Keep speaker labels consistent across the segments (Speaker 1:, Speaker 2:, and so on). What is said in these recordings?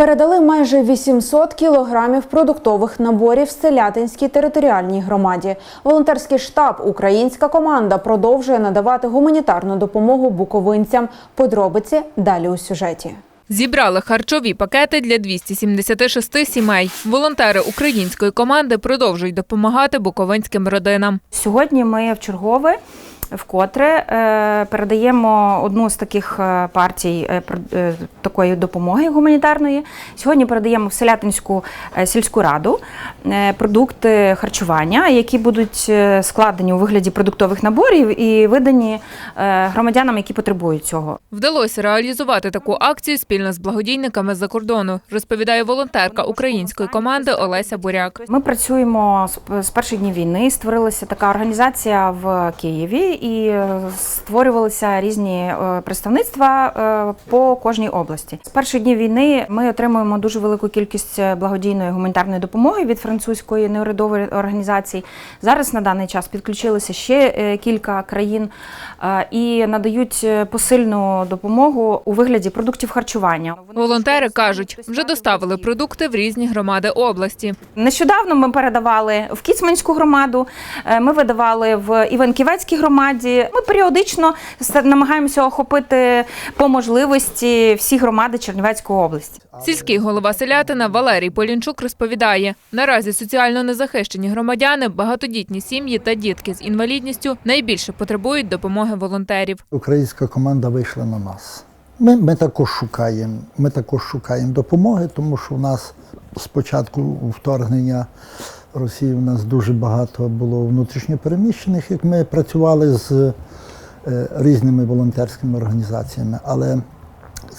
Speaker 1: Передали майже 800 кілограмів продуктових наборів Селятинській територіальній громаді. Волонтерський штаб Українська команда продовжує надавати гуманітарну допомогу буковинцям. Подробиці далі у сюжеті.
Speaker 2: Зібрали харчові пакети для 276 сімей. Волонтери української команди продовжують допомагати буковинським родинам.
Speaker 3: Сьогодні ми в чергове вкотре е, передаємо одну з таких е, партій е, такої допомоги гуманітарної. Сьогодні передаємо в Селятинську сільську раду продукти харчування, які будуть складені у вигляді продуктових наборів і видані громадянам, які потребують цього.
Speaker 2: Вдалося реалізувати таку акцію спільно з благодійниками з-за кордону, розповідає волонтерка української команди Олеся Буряк.
Speaker 3: Ми працюємо з, перших днів війни. Створилася така організація в Києві і створювалися різні е, представництва е, по кожній області. З перших днів війни ми отримуємо дуже велику кількість е, благодійної гуманітарної допомоги від французької неурядової організації. Зараз на даний час підключилися ще кілька країн і надають посильну допомогу у вигляді продуктів харчування.
Speaker 2: Волонтери кажуть, вже доставили продукти в різні громади області.
Speaker 3: Нещодавно ми передавали в Кіцманську громаду, е, ми видавали в Іванківецькій громаді. Ми періодично намагаємося охопити по можливості всі громади Чернівецької області.
Speaker 2: Сільський голова селятина Валерій Полінчук розповідає, наразі соціально незахищені громадяни, багатодітні сім'ї та дітки з інвалідністю найбільше потребують допомоги волонтерів.
Speaker 4: Українська команда вийшла на нас. Ми, ми також шукаємо. Ми також шукаємо допомоги, тому що в нас спочатку вторгнення Росії в нас дуже багато було внутрішньопереміщених, як ми працювали з е, різними волонтерськими організаціями. Але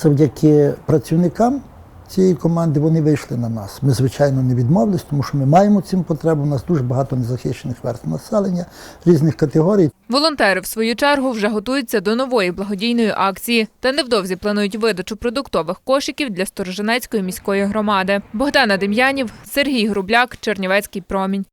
Speaker 4: завдяки працівникам цієї команди вони вийшли на нас. Ми, звичайно, не відмовились, тому що ми маємо цим потребу. У нас дуже багато незахищених верств населення різних категорій.
Speaker 2: Волонтери, в свою чергу, вже готуються до нової благодійної акції та невдовзі планують видачу продуктових кошиків для Сторожинецької міської громади. Богдана Дем'янів, Сергій Грубляк, Чернівецький промінь.